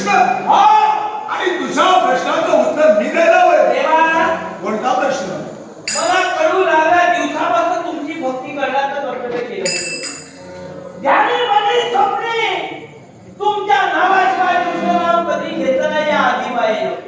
प्रश्न हा आणि तुझ्या प्रश्नाचं उत्तर मी द्यायला हवं कोणता प्रश्न? मला कळू लागला दिवसापासून तुमची भक्ती करण्याचं कर्तव्य केलं ज्याने मला स्वप्ने तुमच्या नावाशिवाय दुसरं नाव कधी घेतलं नाही आधी आधीबाईनं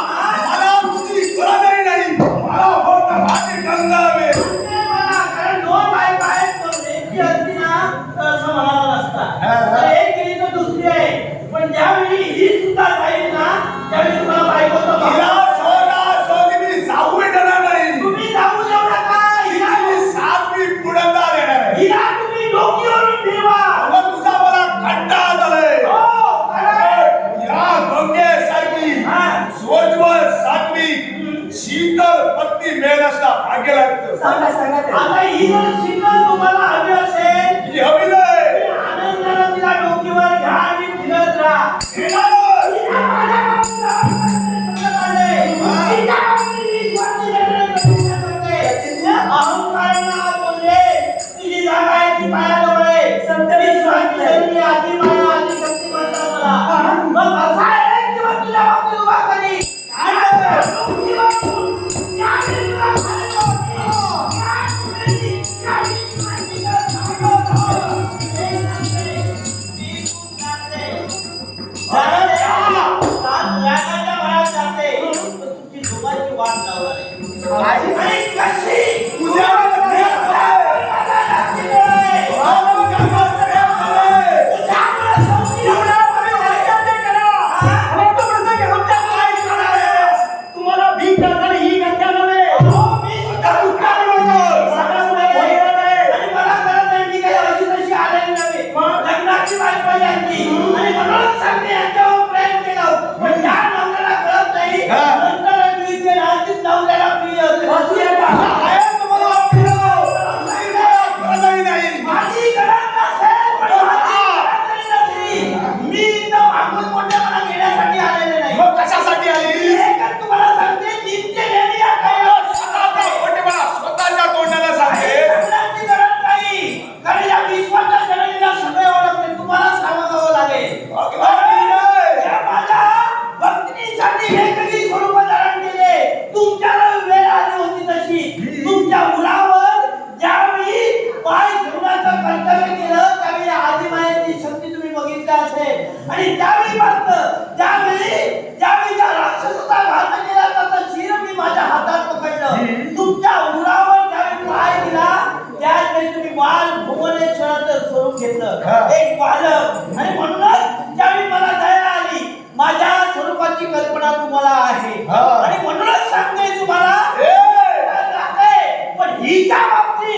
सांगा सांगा आता ही सिग्नल तुम्हाला 我就玩到了，来。বিচার আপনি